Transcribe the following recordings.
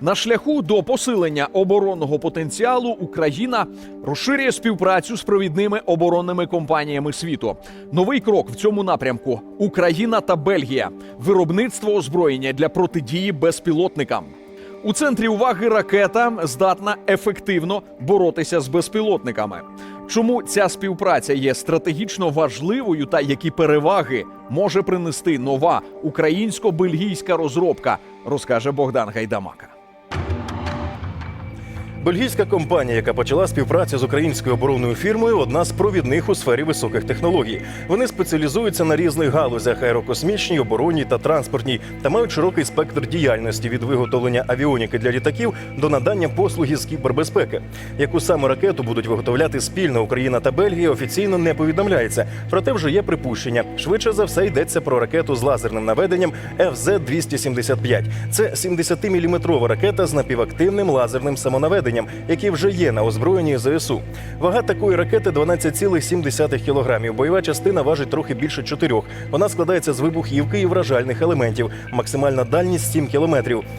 На шляху до посилення оборонного потенціалу Україна розширює співпрацю з провідними оборонними компаніями світу. Новий крок в цьому напрямку Україна та Бельгія, виробництво озброєння для протидії безпілотникам. У центрі уваги ракета здатна ефективно боротися з безпілотниками. Чому ця співпраця є стратегічно важливою та які переваги може принести нова українсько-бельгійська розробка, розкаже Богдан Гайдамака. Бельгійська компанія, яка почала співпрацю з українською оборонною фірмою, одна з провідних у сфері високих технологій. Вони спеціалізуються на різних галузях аерокосмічній, оборонній та транспортній та мають широкий спектр діяльності від виготовлення авіоніки для літаків до надання послуги з кібербезпеки. Яку саме ракету будуть виготовляти спільно Україна та Бельгія, офіційно не повідомляється. Проте вже є припущення. Швидше за все йдеться про ракету з лазерним наведенням FZ-275. Це 70-мм ракета з напівактивним лазерним самонаведенням, які вже є на озброєнні ЗСУ. Вага такої ракети 12,7 кг. Бойова частина важить трохи більше 4. Вона складається з вибухівки і вражальних елементів. Максимальна дальність 7 км.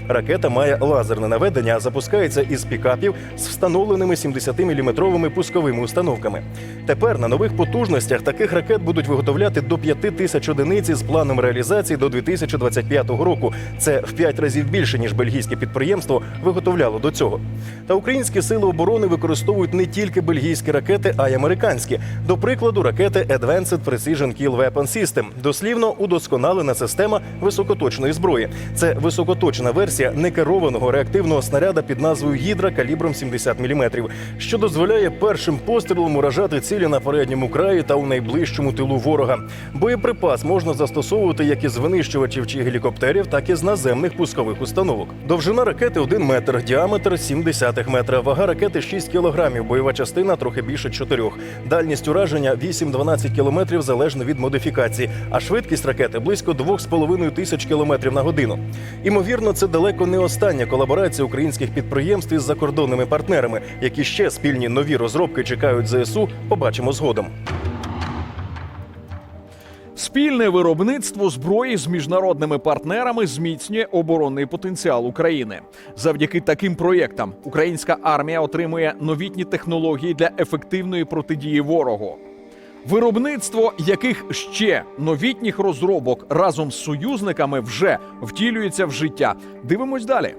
Ракета має лазерне наведення, а запускається із пікапів з встановленими 70-мм пусковими установками. Тепер на нових потужностях таких ракет будуть виготовляти до 5 тисяч одиниць з планом реалізації до 2025 року. Це в 5 разів більше ніж бельгійське підприємство виготовляло до цього. Та українські сили оборони використовують не тільки бельгійські ракети, а й американські. До прикладу, ракети Advanced Precision Kill Weapon System. Дослівно удосконалена система високоточної зброї. Це високоточна версія некерованого реактивного снаряда під назвою Гідра калібром 70 мм, що дозволяє першим пострілом уражати цілі на передньому краї та у найближчому тилу ворога. Боєприпас можна застосовувати як із винищувачів чи гелікоптерів, так і з наземних пускових установок. Довжина ракети 1 метр, діаметр 0,7 метра, вага ракети 6 кілограмів, бойова частина трохи більше 4. Дальність ураження 8-12 кілометрів залежно від модифікації, а швидкість ракети близько 2,5 тисяч кілометрів на годину. Імовірно, це далеко не остання колаборація українських підприємств із закордонними партнерами, які ще спільні нові розробки чекають ЗСУ. Побачимо згодом. Спільне виробництво зброї з міжнародними партнерами зміцнює оборонний потенціал України. Завдяки таким проєктам українська армія отримує новітні технології для ефективної протидії ворогу. Виробництво яких ще новітніх розробок разом з союзниками вже втілюється в життя. Дивимось далі.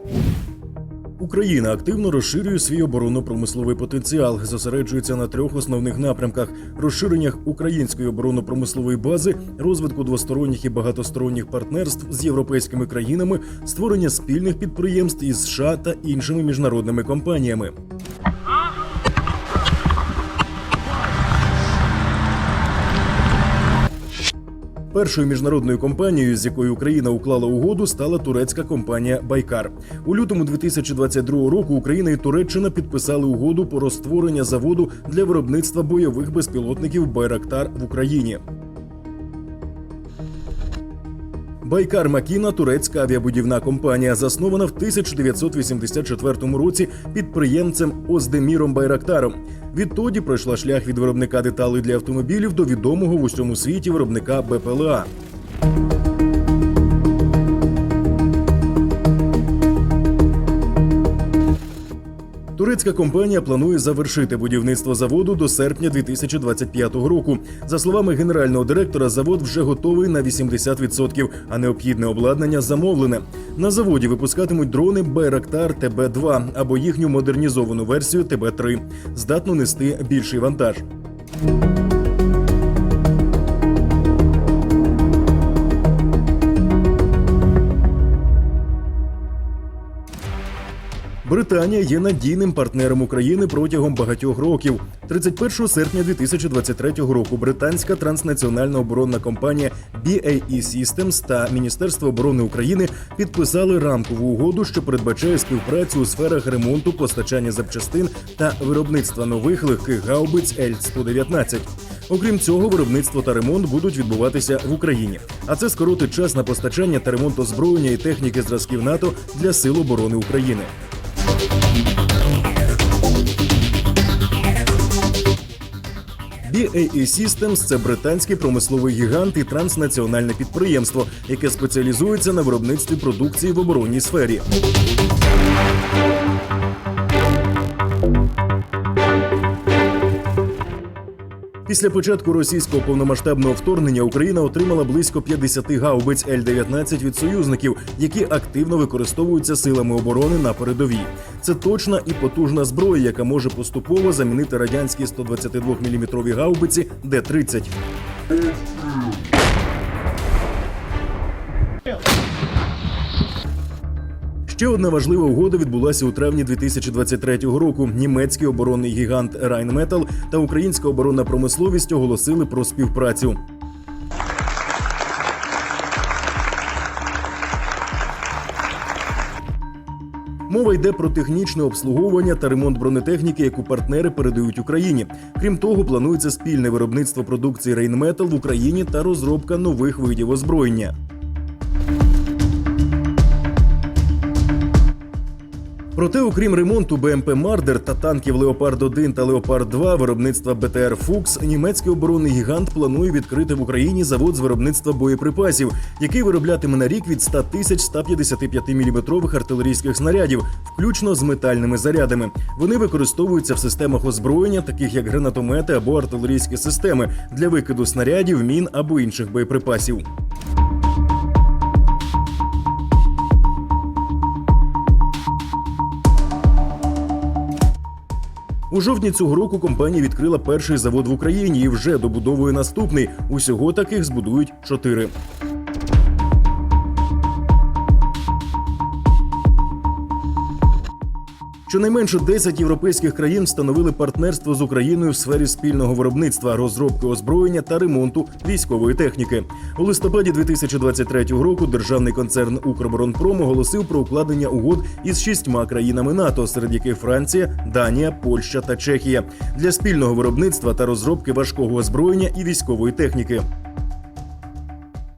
Україна активно розширює свій оборонно-промисловий потенціал, зосереджується на трьох основних напрямках: розширеннях української оборонно-промислової бази, розвитку двосторонніх і багатосторонніх партнерств з європейськими країнами, створення спільних підприємств із США та іншими міжнародними компаніями. Першою міжнародною компанією, з якою Україна уклала угоду, стала турецька компанія Байкар. У лютому 2022 року Україна і Туреччина підписали угоду про створення заводу для виробництва бойових безпілотників Байрактар в Україні. Байкар Макіна турецька авіабудівна компанія, заснована в 1984 році підприємцем Оздеміром Байрактаром. Відтоді пройшла шлях від виробника деталей для автомобілів до відомого в усьому світі виробника БПЛА. Турецька компанія планує завершити будівництво заводу до серпня 2025 року. За словами генерального директора, завод вже готовий на 80%, а необхідне обладнання замовлене. На заводі випускатимуть дрони Байрактар ТБ-2 або їхню модернізовану версію ТБ-3, здатну нести більший вантаж. Британія є надійним партнером України протягом багатьох років. 31 серпня 2023 року британська транснаціональна оборонна компанія BAE Systems та Міністерство оборони України підписали рамкову угоду, що передбачає співпрацю у сферах ремонту, постачання запчастин та виробництва нових легких гаубиць Л-119. Окрім цього, виробництво та ремонт будуть відбуватися в Україні, а це скоротить час на постачання та ремонт озброєння і техніки зразків НАТО для сил оборони України. BAE Systems – це британський промисловий гігант і транснаціональне підприємство, яке спеціалізується на виробництві продукції в оборонній сфері. Після початку російського повномасштабного вторгнення Україна отримала близько 50 гаубиць Л-19 від союзників, які активно використовуються силами оборони на передовій. Це точна і потужна зброя, яка може поступово замінити радянські 122-мм гаубиці Д-30. Ще одна важлива угода відбулася у травні 2023 року. Німецький оборонний гігант Rheinmetall та українська оборонна промисловість оголосили про співпрацю. Мова йде про технічне обслуговування та ремонт бронетехніки, яку партнери передають Україні. Крім того, планується спільне виробництво продукції Rheinmetall в Україні та розробка нових видів озброєння. Проте, окрім ремонту БМП Мардер та танків Леопард 1 та Леопард 2 виробництва БТР Фукс, німецький оборонний гігант планує відкрити в Україні завод з виробництва боєприпасів, який вироблятиме на рік від 100 тисяч 155 мм артилерійських снарядів, включно з метальними зарядами. Вони використовуються в системах озброєння, таких як гранатомети або артилерійські системи, для викиду снарядів, мін або інших боєприпасів. У жовтні цього року компанія відкрила перший завод в Україні і вже добудовує наступний. Усього таких збудують чотири. Щонайменше 10 європейських країн встановили партнерство з Україною в сфері спільного виробництва, розробки озброєння та ремонту військової техніки. У листопаді 2023 року державний концерн Укроборонпром оголосив про укладення угод із шістьма країнами НАТО, серед яких Франція, Данія, Польща та Чехія для спільного виробництва та розробки важкого озброєння і військової техніки.